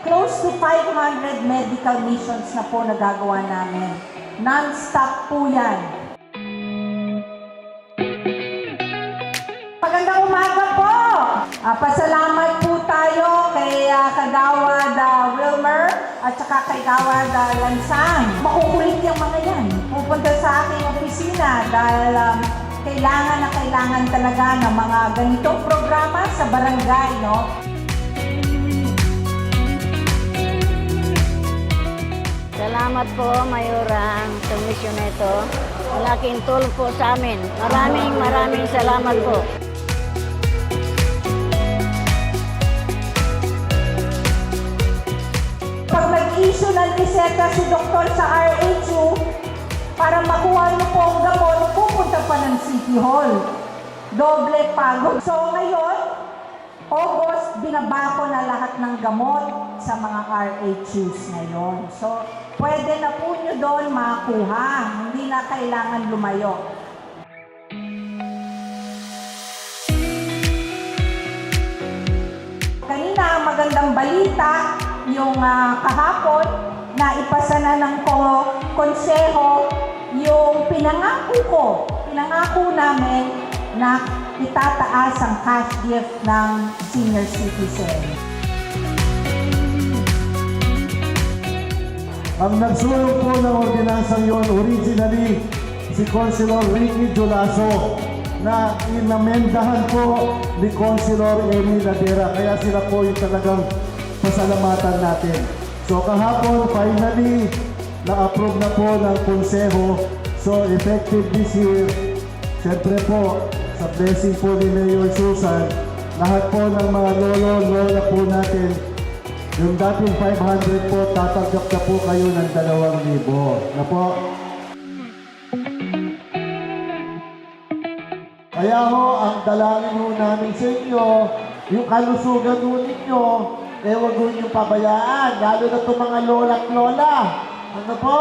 Close to 500 medical missions na po nagagawa namin. Non-stop po yan. Magandang umaga po! Ah, pasalamat po tayo kay ah, Kagawad ah, Wilmer at saka kay Kagawad ah, Lansang. Makukulit yung mga yan. Pupunta sa aking opisina dahil um, kailangan na kailangan talaga ng mga ganitong programa sa barangay, no? Salamat po, Mayura, sa ito. Malaking tulong po sa amin. Maraming maraming salamat po. Pag nag-issue ng reseta si doktor sa RHU, para makuha niyo po ang gamot, pupunta pa ng City Hall. Doble pagod. So ngayon, August, binabako na lahat ng gamot sa mga RHUs ngayon. So, pwede na po nyo doon makuha. Hindi na kailangan lumayo. Kanina, magandang balita, yung ah, kahapon, na ipasa na ng ko- konseho yung pinangako ko, pinangako namin na itataas ang cash gift ng senior citizen. Ang nagsulong po ng ordinansang yon originally si Consulor Ricky Julaso na inamendahan po ni Consulor Amy Ladera. Kaya sila po yung talagang pasalamatan natin. So kahapon, finally, na-approve na po ng konseho. So effective this year, Siyempre po, sa blessing po ni Mayor Susan, lahat po ng mga lolo, lola po natin, yung dating 500 po, tatanggap na po kayo ng 2,000. Na po. Kaya ho, ang dalangin ho namin sa inyo, yung kalusugan ho ninyo, eh huwag ho niyong pabayaan, lalo na itong mga lola at lola. Ano po?